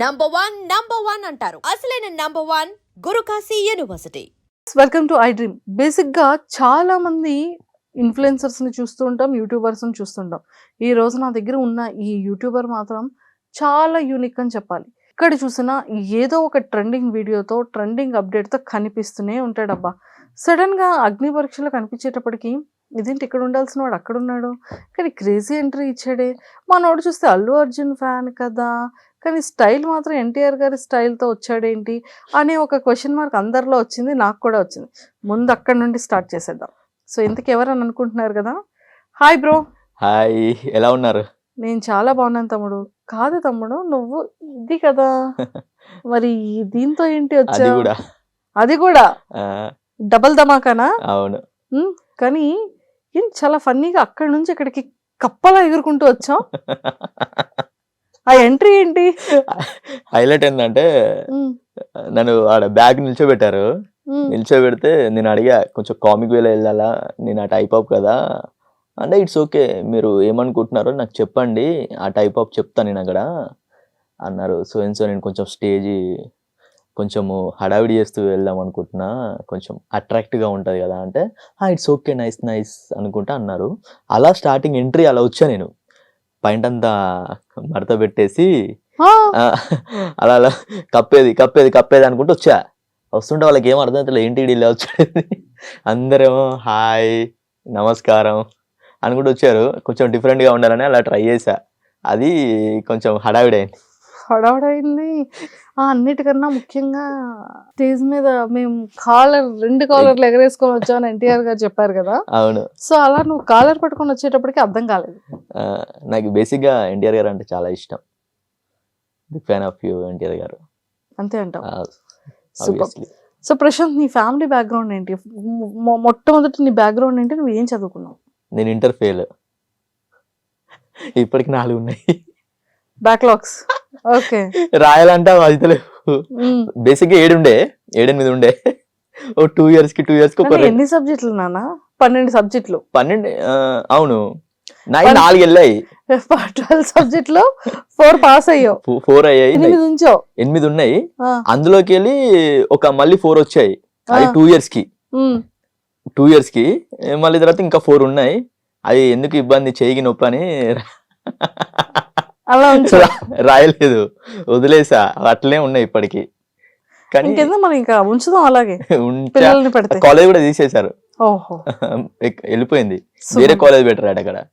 Number one number one అంటారు. అసలైన number one Gurukashi university welcome to I dream బేసిక్గా చాలా మంది ఇన్ఫ్లుయెన్సర్స్ని చూస్తూ ఉంటాం యూట్యూబర్స్ని చూస్తుంటాం ఈ రోజు నా దగ్గర ఉన్న ఈ యూట్యూబర్ మాత్రం చాలా యూనిక్ అని చెప్పాలి. ఇక్కడ చూసినా ఏదో ఒక ట్రెండింగ్ వీడియోతో ట్రెండింగ్ అప్డేట్తో కనిపిస్తూనే ఉంటాడబ్బా. సడన్గా అగ్ని పరీక్షలో కనిపించేటప్పటికి ఇదేంటి ఇక్కడ ఉండాల్సిన వాడు అక్కడ ఉన్నాడు? కానీ క్రేజీ ఎంట్రీ ఇచ్చాడే. మనోడు చూస్తే అల్లు అర్జున్ ఫ్యాన్ కదా. కానీ స్టైల్ మాత్రం ఎన్టీఆర్ గారి స్టైల్తో వచ్చాడేంటి అనే ఒక క్వశ్చన్ మార్క్ అందరిలో వచ్చింది నాకు కూడా వచ్చింది. ముందు అక్కడ నుండి స్టార్ట్ చేసేద్దాం. సో ఇంతకు ఎవరని అనుకుంటున్నారు కదా? Hi bro. హాయ్. ఎలా ఉన్నారు? నేను చాలా బాగున్నాను తమ్ముడు. కాదు తమ్ముడు నువ్వు ఇది కదా. మరి దీంతో ఏంటి వచ్చా కూడా. అది కూడా? డబల్ ధమాకానా? అవును. కానీ ఏం చాలా ఫన్నీగా అక్కడి నుంచి ఇక్కడికి కప్పలా ఎగురుకుంటూ వచ్చాం ఆ ఎంట్రీ ఏంటి? హైలైట్ ఏంటంటే నన్ను ఆడ బ్యాగ్ నిల్చోబెట్టారు. నిల్చోబెడితే నేను అడిగా కొంచెం కామిక్ వేలో వెళ్ళాలా? నేను ఆ టైప్ ఆఫ్ కదా? అంటే ఇట్స్ ఓకే. మీరు ఏమనుకుంటున్నారో నాకు చెప్పండి. ఆ టైప్ ఆఫ్ చెప్తాను నేను అక్కడ. అన్నారు. సో అండ్ సో నేను కొంచెం స్టేజ్ కొంచెము హడావిడి చేస్తూ వెళ్దాం అనుకుంటున్నా. కొంచెం అట్రాక్టివ్గా ఉంటుంది కదా అంటే ఇట్స్ ఓకే. నైస్ నైస్ అనుకుంటా అన్నారు. అలా స్టార్టింగ్ ఎంట్రీ అలా వచ్చా నేను. పైంటంతా మడత పెట్టేసి అలా అలా కప్పేది కప్పేది కప్పేది అనుకుంటూ వచ్చా. వస్తుంటే వాళ్ళకి ఏం అర్థం అవుతుంది ఏంటి ఇలా వచ్చాడు అందరేమో హాయ్ నమస్కారం అనుకుంటూ వచ్చారు. కొంచెం డిఫరెంట్గా ఉండాలని అలా ట్రై చేశా. అది కొంచెం హడావిడైంది హడావుడైంది. ఆ అన్నిటికన్నా ముఖ్యంగా స్టేజ్ మీద మేము కాలర్ రెండు కాలర్లు ఎగరేసుకొని వచ్చామని ఎన్టీఆర్ గారు చెప్పారు కదా. అవును. సో అలా నువ్వు కాలర్ పట్టుకొని వచ్చేటప్పటికి అర్థం కాలేదు. నాకు బేసిక్గా ఎన్టీఆర్ గారు అంటే చాలా ఇష్టం. Big fan of you NTR గారు. అంతే అంటావు. సూపర్. ఆబ్వియస్లీ సో ప్రశాంత్ నీ ఫ్యామిలీ బ్యాక్గ్రౌండ్ ఏంటి? మొట్టమొదటి నీ బ్యాక్గ్రౌండ్ ఏంటి? నువ్వు ఏం చదువుకున్నావు? నేను ఇంటర్ ఫెయిల్. ఇప్పటికి నాలుగు ఉన్నాయి. బ్యాక్లాగ్స్ రాయాలంటే అవి అవుతలేవు బేసిక్గా ఏడు ఉండే. ఏడెనిమిది ఉండే. ఓ టూ ఇయర్స్కి టూ ఇయర్స్కి ఎన్ని సబ్జెక్టులు నాన్న? పన్నెండు సబ్జెక్టులు పన్నెండు అవును. నాయి నాలుగు వెళ్ళాయి. ట్వెల్వ్ సబ్జెక్టులో ఫోర్ పాస్ అయ్యావు. ఫోర్ అయ్యాయి ఎనిమిది ఎనిమిది ఉన్నాయి. అందులోకి వెళ్ళి ఒక మళ్ళీ ఫోర్ వచ్చాయి. అది. టూ ఇయర్స్కి. టూ ఇయర్స్కి. మళ్ళీ తర్వాత ఇంకా ఫోర్ ఉన్నాయి. అది ఎందుకు ఇబ్బంది? చేయికి నొప్పి అని అలా రాయలేదు. వదిలేసా. అట్లనే ఉన్నాయి ఇప్పటికి. కానీ మనం ఇంకా ఉంచుదాం అలాగే? కాలేజ్ కూడా తీసేశారు. ఓహో. వెళ్ళిపోయింది. వేరే కాలేజ్ పెట్టారు అక్కడ.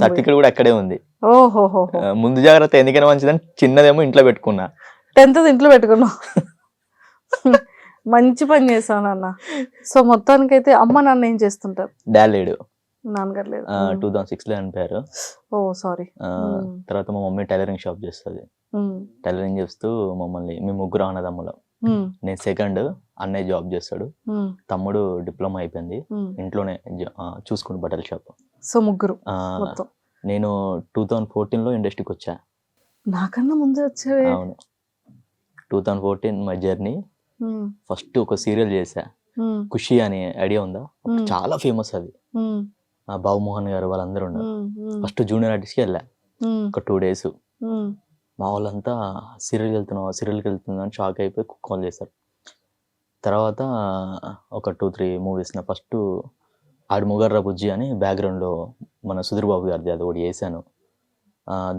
సర్టిఫికేట్ కూడా అక్కడే ఉంది. ఓహో ముందు జాగ్రత్త ఎందుకైనా మంచిదని చిన్నదేమో ఇంట్లో పెట్టుకున్నా. టెన్త్ ఇంట్లో పెట్టుకున్నావు. మంచి పని చేసావు నాన్న. సో మొత్తానికైతే అమ్మ నాన్న ఏం చేస్తుంటారు? డాడ్ లేడు. నాన్నగారు లేదు టూ థౌసండ్ సిక్స్లో చనిపోయారు. Oh sorry. తర్వాత మా మమ్మీ టైలరింగ్ షాప్ చేస్తుంది. టైలరింగ్ చేస్తూ మమ్మల్ని మేము ముగ్గురు అన్నదమ్ములం. నేను సెకండ్ అన్నయ్య జాబ్ చేస్తాడు. తమ్ముడు డిప్లొమా అయిపోయింది. ఇంట్లోనే చూసుకుంటు బట్టల షాప్. సో ముగ్గురు నేను టూ థౌజండ్ ఫోర్టీన్లో ఇండస్ట్రీకి వచ్చా. నాకన్నా ముందే వచ్చావే. అవును. Two thousand fourteen my journey. First ఒక సీరియల్ చేశా ఉమ్, ఖుషి అనే ఐడియా ఉందా? చాలా ఫేమస్ అది. ఉమ్, ఆ బాబు మోహన్ గారు వాళ్ళందరూ ఉన్నారు. ఫస్ట్ జూనియర్ ఆర్టిస్ట్కి వెళ్ళా. ఒక టూ డేస్. మా వాళ్ళంతా సీరియల్కి వెళ్తున్నావు సీరియల్కి వెళ్తున్నా అని షాక్ అయిపోయి కాల్ చేశారు. తర్వాత ఒక టూ త్రీ మూవీస్ నా ఫస్ట్ ఆడు ముగర్ర బుజ్జి అని బ్యాక్గ్రౌండ్లో మన సుధీర్ బాబు గారిది అది ఒకటి వేసాను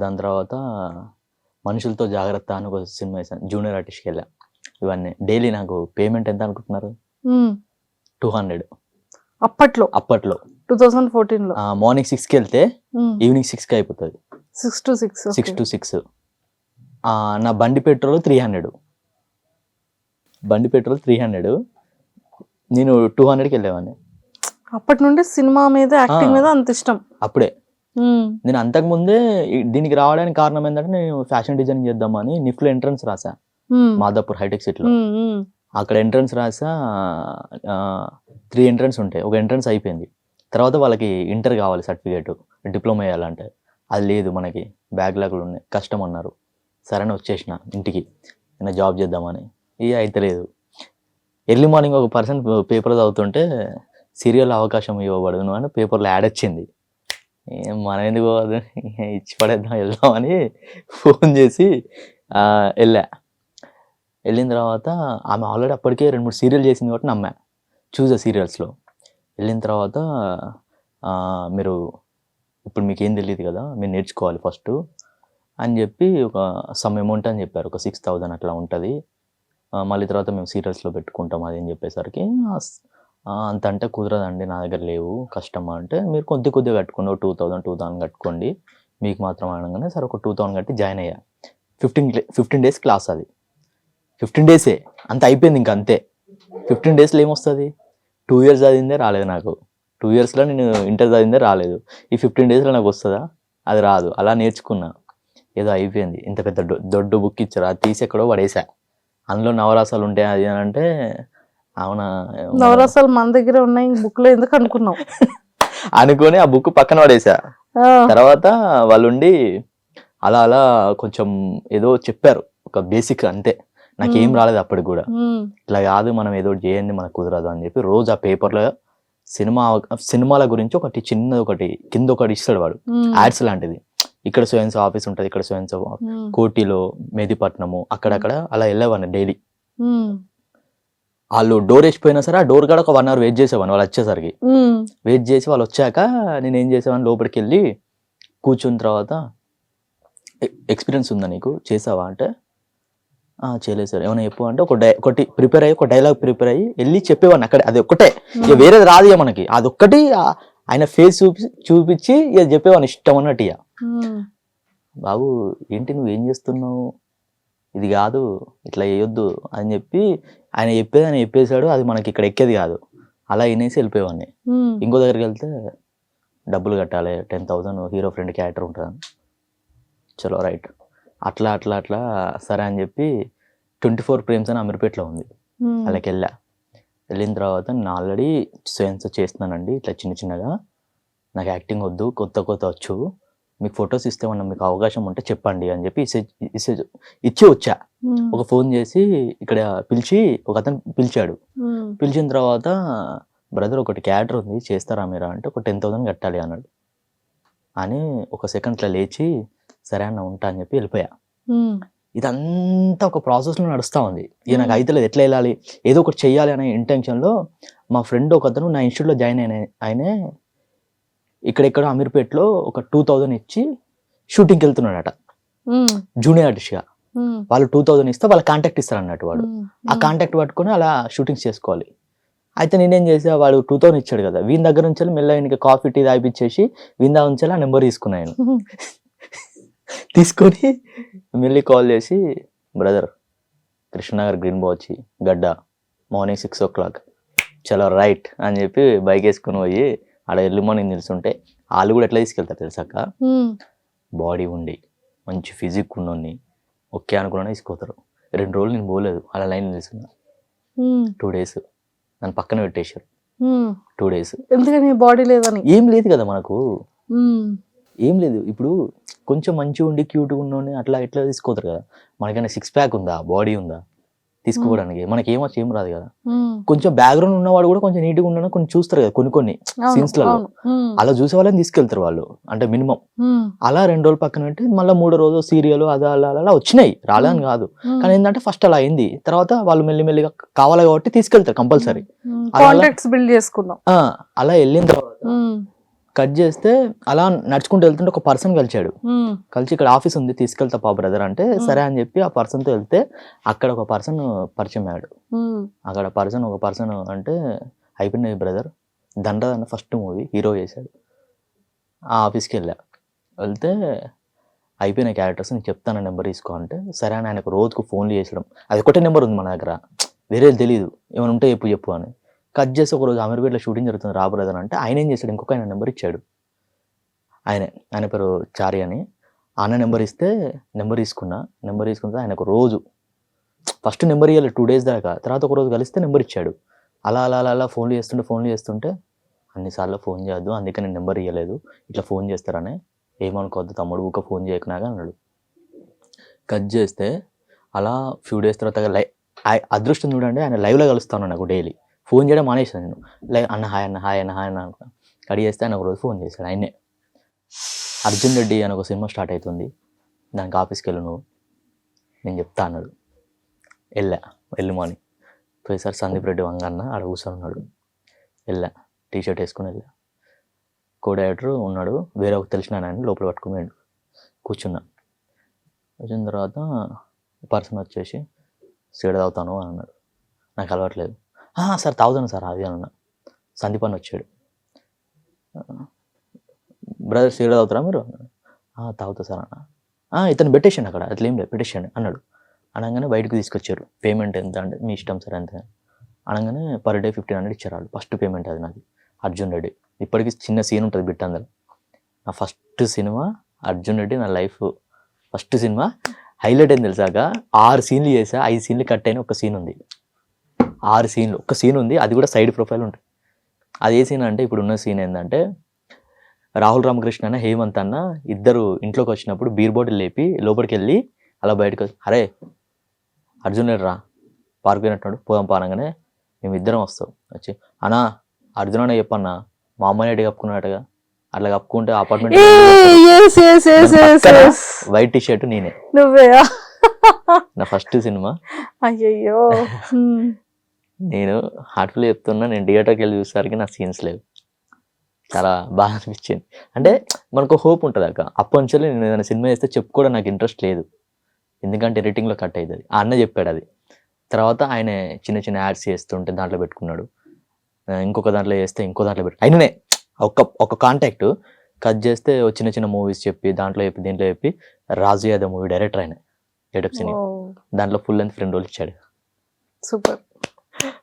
దాని తర్వాత మనుషులతో జాగ్రత్త అని ఒక సినిమా వేసాను జూనియర్ ఆర్టిస్ట్కి వెళ్ళా. ఇవన్నీ. డైలీ నాకు పేమెంట్ ఎంత అనుకుంటున్నారు. Two hundred. అప్పట్లో? అప్పట్లో. టూ థౌసండ్ ఫోర్టీన్లో. మార్నింగ్ సిక్స్కి వెళ్తే ఈవినింగ్ సిక్స్కి అయిపోతుంది. Six to six six to six నా బండి పెట్రోల్ త్రీ హండ్రెడ్ బండి పెట్రోల్ త్రీ హండ్రెడ్ నేను టూ హండ్రెడ్కి వెళ్ళేవాడిని అప్పటి నుండి సినిమా మీద యాక్టింగ్. మీద అంత ఇష్టం. అప్పుడే. నేను అంతకుముందే దీనికి రావడానికి కారణం ఏంటంటే నేను ఫ్యాషన్ డిజైన్ చేద్దామని నిఫ్లో ఎంట్రన్స్ రాసా మాదాపూర్ హైటెక్ సిటీలో అక్కడ ఎంట్రన్స్ రాసా త్రీ ఎంట్రన్స్ ఉంటాయి. ఒక ఎంట్రన్స్ అయిపోయింది. తర్వాత వాళ్ళకి ఇంటర్ కావాలి సర్టిఫికేట్ డిప్లొమా చేయాలంటే అది లేదు మనకి బ్యాక్లాగ్లు ఉన్నాయి కష్టం అన్నారు. సరైన వచ్చేసిన ఇంటికి నేను జాబ్ చేద్దామని. ఇక అయితే లేదు. ఎర్లీ మార్నింగ్ ఒక పర్సన్ పేపర్ చదువుతుంటే సీరియల్ అవకాశం ఇవ్వబడును అని పేపర్లో యాడ్ వచ్చింది. ఏం మనం ఎందుకు పోవద్దు? ఇచ్చి పడేద్దాం వెళ్దామని ఫోన్ చేసి వెళ్ళా. వెళ్ళిన తర్వాత ఆమె ఆల్రెడీ అప్పటికే రెండు మూడు సీరియల్ చేసింది కాబట్టి నమ్మా. చూసా సీరియల్స్లో. వెళ్ళిన తర్వాత మీరు ఇప్పుడు మీకు ఏం తెలియదు కదా మీరు నేర్చుకోవాలి ఫస్ట్ అని చెప్పి ఒక సమ్ అమౌంట్ అని చెప్పారు. ఒక సిక్స్ థౌజండ్ అట్లా ఉంటుంది. మళ్ళీ తర్వాత మేము సీరియల్స్లో పెట్టుకుంటాం అది అని చెప్పేసరికి అంత అంటే కుదరదండి నా దగ్గర లేవు కష్టం అంటే మీరు కొద్ది కొద్దిగా కట్టుకోండి. టూ థౌజండ్ టూ థౌసండ్ కట్టుకోండి. మీకు మాత్రం అనగానే సరే ఒక టూ థౌసండ్ కట్టి జాయిన్ అయ్యా. ఫిఫ్టీన్ ఫిఫ్టీన్ డేస్ క్లాస్ అది. ఫిఫ్టీన్ డేసే అంత అయిపోయింది ఇంక అంతే. ఫిఫ్టీన్ డేస్లో ఏమొస్తుంది? టూ ఇయర్స్ చదివిందే రాలేదు నాకు. టూ ఇయర్స్లో నేను ఇంటర్ చదివిందే రాలేదు. ఈ ఫిఫ్టీన్ డేస్లో నాకు వస్తుందా? అది రాదు. అలా నేర్చుకున్నా. ఏదో అయిపోయింది. ఇంత పెద్ద దొడ్డు బుక్ ఇచ్చారు. అది తీసి ఎక్కడో పడేసా. అందులో నవరాసాలు ఉంటాయి అది అని అంటే అవునా? నవరసాలు మన దగ్గర ఉన్నాయి. బుక్లో ఎందుకు అనుకున్నాం అనుకొని ఆ బుక్ పక్కన పడేసా. తర్వాత వాళ్ళు ఉండి అలా అలా కొంచెం ఏదో చెప్పారు. ఒక బేసిక్ అంతే. నాకు. రాలేదు అప్పటికి కూడా. ఇట్లా కాదు మనం ఏదో చేయండి మనకు కుదరదు అని చెప్పి రోజు ఆ పేపర్లో సినిమా సినిమాల గురించి ఒకటి చిన్న ఒకటి కింద ఒకటి ఇస్తాడు వాడు. యాడ్స్ లాంటిది. ఇక్కడ స్వయం ఆఫీస్ ఉంటుంది ఇక్కడ స్వయం కోటిలో మెహదీపట్నము అక్కడక్కడ అలా వెళ్ళేవాడిని డైలీ వాళ్ళు డోర్ వేసిపోయినా సరే ఆ డోర్ కాడ ఒక వన్ అవర్ వెయిట్ చేసేవాడిని వాళ్ళు వచ్చేసరికి. వెయిట్ చేసి వాళ్ళు వచ్చాక నేను ఏం చేసేవాడిని లోపలికి వెళ్ళి కూర్చున్న తర్వాత ఎక్స్పీరియన్స్ ఉందా నీకు? చేసావా? అంటే "ఆ, చేయలేదు సార్. ఏమైనా చెప్పు అంటే ఒక డై ఒకటి ప్రిపేర్ అయ్యి ఒక డైలాగ్ ప్రిపేర్ అయ్యి వెళ్ళి చెప్పేవాడిని అక్కడ. అది ఒక్కటే. ఇక వేరేది రాదు ఇక మనకి. అదొక్కటి ఆ- ఆయన ఫేస్ చూపి చూపించి ఇక చెప్పేవాడిని ఇష్టం అన్నట్టు ఇక. ఉమ్, బాబు ఏంటి నువ్వు ఏం చేస్తున్నావు? ఇది కాదు ఇట్లా చేయొద్దు అని చెప్పి ఆయన చెప్పేది ఆయన చెప్పేశాడు. అది మనకి ఇక్కడ ఎక్కేది కాదు. అలా వినేసి వెళ్ళిపోయేవాడిని. ఉమ్, ఇంకో దగ్గరికి వెళ్తే డబ్బులు కట్టాలి ten thousand hero friend character ఉంటుంది చలో రైట్. అట్లా అట్లా అట్లా సరే అని చెప్పి ట్వంటీ ఫోర్ ప్రేమ్స్ అని అమీర్పేటలో ఉంది. వాళ్ళకి వెళ్ళా. వెళ్ళిన తర్వాత నేను ఆల్రెడీ స్వయంస చేస్తున్నానండి ఇట్లా చిన్న చిన్నగా. నాకు యాక్టింగ్ వద్దు కొత్త కొత్త వచ్చు. మీకు ఫొటోస్ ఇస్తే మనం మీకు అవకాశం ఉంటే చెప్పండి అని చెప్పి ఇసే ఇసే ఇచ్చి వచ్చా. ఒక ఫోన్ చేసి ఇక్కడ పిలిచి ఒక అతను పిలిచాడు. పిలిచిన తర్వాత బ్రదర్ ఒకటి క్యాటర్ ఉంది చేస్తారా మీరా అంటే ఒక టెన్ థౌసండ్ కట్టాలి అన్నాడు. అని ఒక సెకండ్ ఇట్లా లేచి సరే అన్న ఉంటా అని చెప్పి వెళ్ళిపోయా. ఇదంతా ఒక ప్రాసెస్లో నడుస్తూ ఉంది. ఇక నాకు. అయితే ఎట్లా వెళ్ళాలి ఏదో ఒకటి చెయ్యాలి అనే ఇంటెన్షన్లో మా ఫ్రెండ్ ఒక అతను నా ఇన్స్టిట్యూట్లో జాయిన్ అయిన ఆయనే ఇక్కడెక్కడ అమీర్పేట్లో ఒక టూ థౌజండ్ ఇచ్చి షూటింగ్కి వెళ్తున్నాడట జూనియర్ ఆర్టిస్ట్గా. వాళ్ళు టూ థౌజండ్ ఇస్తే వాళ్ళ కాంటాక్ట్ ఇస్తారు అన్నట్టు వాడు ఆ కాంటాక్ట్ పట్టుకొని అలా షూటింగ్స్ చేసుకోవాలి. అయితే నేనేం చేసా వాడు టూ థౌసండ్ ఇచ్చాడు కదా. వీని దగ్గర నుంచి మెల్లగా ఇంకా కాఫీ టీ తాగిపించేసి వీని దగ్గర నుంచి ఆ నెంబర్ తీసుకున్నాను తీసుకొని మళ్ళీ కాల్ చేసి బ్రదర్ కృష్ణనగర్ గ్రీన్ బాచ్చి గడ్డ మార్నింగ్ సిక్స్ ఓ క్లాక్. చలో రైట్ అని చెప్పి బైక్ వేసుకొని పోయి ఆడ ఎర్లీ మార్నింగ్ నిల్చుంటే వాళ్ళు కూడా ఎట్లా తీసుకెళ్తారు తెలుసాక బాడీ ఉండి మంచి ఫిజిక్ ఉన్నోని ఓకే అనుకున్నా తీసుకోతారు రెండు రోజులు నేను పోలేదు అలా లైన్ ఉమ్, టూ డేస్. నన్ను పక్కన పెట్టేశారు. Two days. ఎందుకని? బాడీ లేదని. ఏం లేదు కదా మనకు. ఏం లేదు. ఇప్పుడు కొంచెం మంచిగా ఉండి క్యూట్గా ఉన్నోని అట్లా ఇట్లా తీసుకోతారు కదా. మనకైనా సిక్స్ ప్యాక్ ఉందా? బాడీ ఉందా? తీసుకోవడానికి మనకి ఏమో ఏం రాదు కదా. కొంచెం బ్యాక్గ్రౌండ్ ఉన్నవాడు కూడా కొంచెం నీట్గా ఉండడం కొన్ని చూస్తారు కదా కొన్ని కొన్ని అవును, Scenes లలో. అవును, ఉమ్, అలా చూసే వాళ్ళని తీసుకెళ్తారు వాళ్ళు. అంటే మినిమం అలా రెండు రోజులు పక్కన పెట్టి మళ్ళీ మూడో రోజు సీరియల్ అలా అలా అలా వచ్చినాయి. రాలేదని కాదు. కానీ ఏంటంటే ఫస్ట్ అలా అయింది. తర్వాత వాళ్ళు మెల్లిమెల్లిగా కావాలి కాబట్టి తీసుకెళ్తారు కంపల్సరీ అలా- కాంటాక్ట్స్ బిల్డ్ చేసుకున్నాం. అలా వెళ్ళిన తర్వాత కట్ చేస్తే అలా నడుచుకుంటూ వెళ్తుంటే ఒక పర్సన్ కలిచాడు. కలిసి ఇక్కడ ఆఫీస్ ఉంది తీసుకెళ్తా పా బ్రదర్ అంటే. సరే అని చెప్పి ఆ పర్సన్తో వెళ్తే అక్కడ ఒక పర్సన్ పరిచయం అయ్యాడు. అక్కడ పర్సన్ ఒక పర్సన్ అంటే అయిపోయినాయి బ్రదర్. దండ అన్న ఫస్ట్ మూవీ హీరో చేశాడు. ఆ ఆఫీస్కి వెళ్ళా. వెళ్తే అయిపోయిన క్యారెక్టర్స్ నేను చెప్తాను నెంబర్ తీసుకో అంటే సరే అని ఆయనకు రోజుకు ఫోన్లు చేసడం అది ఒకటే నెంబర్ ఉంది మన దగ్గర. వేరే తెలియదు ఏమైనా ఉంటే చెప్పు చెప్పు అని. కట్ చేసి ఒక రోజు అమీర్పేటలో షూటింగ్ జరుగుతుంది రా అంటే ఆయన ఏం చేశాడు? ఇంకొక ఆయన నెంబర్ ఇచ్చాడు. ఆయనే ఆయన పేరు చారి అని. ఆయన నెంబర్ ఇస్తే నెంబర్ తీసుకున్నా. నెంబర్ తీసుకున్న ఆయన ఒక రోజు ఫస్ట్ నెంబర్ ఇవ్వాలి టూ డేస్ దాకా. తర్వాత ఒక రోజు కలిస్తే నెంబర్ ఇచ్చాడు. అలా అలా అలా అలా ఫోన్లు చేస్తుంటే ఫోన్లు చేస్తుంటే అన్నిసార్లు ఫోన్ చేయొద్దు అందుకే నేను నెంబర్ ఇవ్వలేదు ఇట్లా ఫోన్ చేస్తారనే ఏమనుకోవద్దు తమ్ముడు ఊక ఫోన్ చేయకున్నాగా అన్నాడు. కట్ చేస్తే అలా ఫ్యూ డేస్ తర్వాత లై అదృష్టం చూడండి ఆయన లైవ్లో కలుస్తాను నాకు డైలీ. ఫోన్ చేయడం మానేసాను నేను. లైక్ అన్న హాయ్ అన్న హాయ్ అన్న హాయ్ అన్న అనుకున్నా. కడి చేస్తే ఆయన ఒక రోజు ఫోన్ చేశాడు ఆయనే. అర్జున్ రెడ్డి అని ఒక సినిమా స్టార్ట్ అవుతుంది. దానికి ఆఫీస్కి వెళ్ళు నువ్వు. నేను చెప్తా అన్నాడు. వెళ్ళా వెళ్ళి మార్నింగ్ పోయేసారి సందీప్ రెడ్డి వంగన్న ఆడ కూర్చొని ఉన్నాడు. వెళ్ళా టీ షర్ట్ వేసుకుని వెళ్ళా. కో డైరెక్టర్ ఉన్నాడు వేరే ఒక తెలిసిన ఆయన లోపల పట్టుకుని కూర్చున్నా. వచ్చిన తర్వాత పర్సన్ వచ్చేసి సిగరెట్ తాగుతాను అని అన్నాడు. నాకు అలవాట్లేదు సార్ తాగుతాను సార్ అది అన్న. అన్నా సందీప్ అని వచ్చాడు బ్రదర్ సిగరెట్ తాగుతారా మీరు? తాగుతా సార్ అన్న. ఇతను పెట్టేసాను అక్కడ. అట్లా ఏం లేదు పెట్టేసాను అన్నాడు. అనగానే బయటకు తీసుకొచ్చారు. పేమెంట్ ఎంత అంటే మీ ఇష్టం సార్ ఎంత? అనగానే పర్ డే ఫిఫ్టీన్ హండ్రెడ్ ఇచ్చారు వాళ్ళు. ఫస్ట్ పేమెంట్ అది నాది అర్జున్ రెడ్డి. ఇప్పటికీ చిన్న సీన్ ఉంటుంది బిట్ అందులో. నా ఫస్ట్ సినిమా అర్జున్ రెడ్డి నా లైఫ్. ఫస్ట్ సినిమా హైలైట్ ఏం తెలిసాక ఆరు సీన్లు చేసా ఐదు సీన్లు కట్ అయిన ఒక సీన్ ఉంది. ఆరు సీన్లు. ఒక సీన్ ఉంది అది కూడా సైడ్ ప్రొఫైల్ ఉంటుంది. అది ఏ సీన్ అంటే ఇప్పుడు ఉన్న సీన్ ఏంటంటే రాహుల్ రామకృష్ణ అన్న హేమంత్ అన్న ఇద్దరు ఇంట్లోకి వచ్చినప్పుడు బీర్ బాటిల్ లేపి లోపలికి వెళ్ళి అలా బయటకు వచ్చి అరే అర్జున్ రా పార్క్ పోయినట్టున్నాడు పోదాం పానగానే మేము ఇద్దరం వస్తాం. వచ్చి అన్నా అర్జున్ అన్న చెప్పన్నా మా అమ్మాయి అడిగి కప్పుకున్నట్టుగా అట్లా కప్పుకుంటే అపార్ట్మెంట్ వైట్ టీ షర్ట్ నేనే. నువ్వే నా ఫస్ట్ సినిమా. అయ్యయ్యో. హ్మ్. నేను హార్ట్ఫుల్ చెప్తున్నా నేను థియేటర్కి వెళ్ళి చూసేసరికి నా సీన్స్ లేవు. చాలా బాగా అనిపించింది. అంటే మనకు హోప్ ఉంటుంది అక్క. అప్పటి నుంచి నేను ఏదైనా సినిమా చేస్తే చెప్పుకోవడం నాకు ఇంట్రెస్ట్ లేదు. ఎందుకంటే ఎడిటింగ్లో కట్ అవుతుంది ఆ అన్న చెప్పాడు అది. తర్వాత ఆయన చిన్న చిన్న యాడ్స్ చేస్తుంటే దాంట్లో పెట్టుకున్నాడు. ఇంకొక దాంట్లో చేస్తే ఇంకో దాంట్లో పెట్టు. అయిననే ఒక ఒక కాంటాక్ట్ కట్ చేస్తే చిన్న చిన్న మూవీస్ చెప్పి దాంట్లో చెప్పి దీంట్లో చెప్పి రాజు యాదవ్ మూవీ డైరెక్టర్ ఆయన. సినీ. ఓ, దాంట్లో ఫుల్ లెంత్ ఫ్రెండ్ రోల్ ఇచ్చాడు. సూపర్.